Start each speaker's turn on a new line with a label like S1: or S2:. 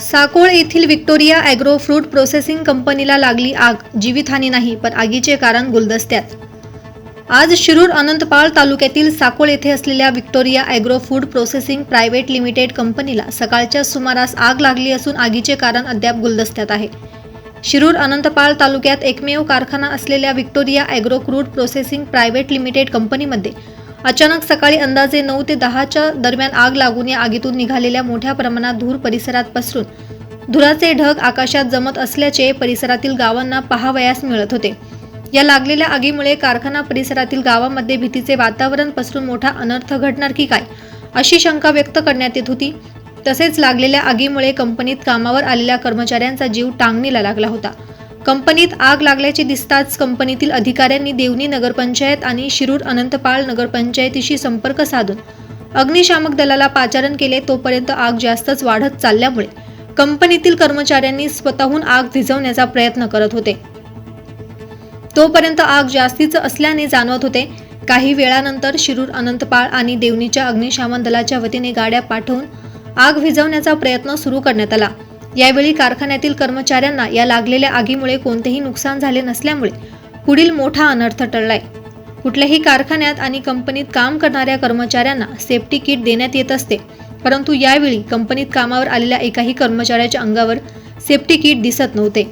S1: साकोळ येथील Victoria agro fruit processing कंपनीला लागली आग. जीवितहानी नाही पण आगीचे कारण गुलदस्त्यात. आज शिरूर अनंतपाळ तालुक्यातील साकोळ येथे असलेल्या Victoria agro food processing private limited कंपनीला सकाळच्या सुमारास आग लागली असून आगीचे कारण अद्याप गुलदस्त्यात आहे. शिरूर अनंतपाळ तालुक्यात एकमेव कारखाना असलेल्या Victoria agro crude processing private limited कंपनीमध्ये अचानक सकाळी अंदाजे नऊ ते दहाच्या दरम्यान आग लागून या आगीतून निघालेल्या मोठ्या प्रमाणात धूर परिसरात पसरून धुराचे ढग आकाशात जमत असल्याचे परिसरातील गावांना पाहावयास मिळत होते. या लागलेल्या आगीमुळे कारखाना परिसरातील गावामध्ये भीतीचे वातावरण पसरून मोठा अनर्थ घडणार की काय अशी शंका व्यक्त करण्यात येत होती. तसेच लागलेल्या आगीमुळे कंपनीत कामावर आलेल्या कर्मचाऱ्यांचा जीव टांगणीला लागला होता. कंपनीत आग लागल्याचे दिसताच कंपनीतील अधिकाऱ्यांनी देवणी नगरपंचायत आणि शिरूर अनंतपाळ नगरपंचायतीशी संपर्क साधून अग्निशामक दलाला पाचारण केले तोपर्यंत आग जास्तच वाढत चालल्यामुळे कंपनीतील कर्मचाऱ्यांनी स्वतःहून आग विझवण्याचा प्रयत्न करत होते. तोपर्यंत आग जास्तीच असल्याने जाणवत होते काही वेळानंतर शिरूर अनंतपाळ आणि देवणीच्या अग्निशामक दलाच्या वतीने गाड्या पाठवून आग विझवण्याचा प्रयत्न सुरू करण्यात आला. यावेळी कारखान्यातील कर्मचाऱ्यांना या लागलेल्या आगीमुळे कोणतेही नुकसान झाले नसल्यामुळे पुढील मोठा अनर्थ टळलाय. कुठल्याही कारखान्यात आणि कंपनीत काम करणाऱ्या कर्मचाऱ्यांना सेफ्टी किट देण्यात येत असते परंतु यावेळी कंपनीत कामावर आलेल्या एकाही कर्मचाऱ्याच्या अंगावर सेफ्टी किट दिसत नव्हते.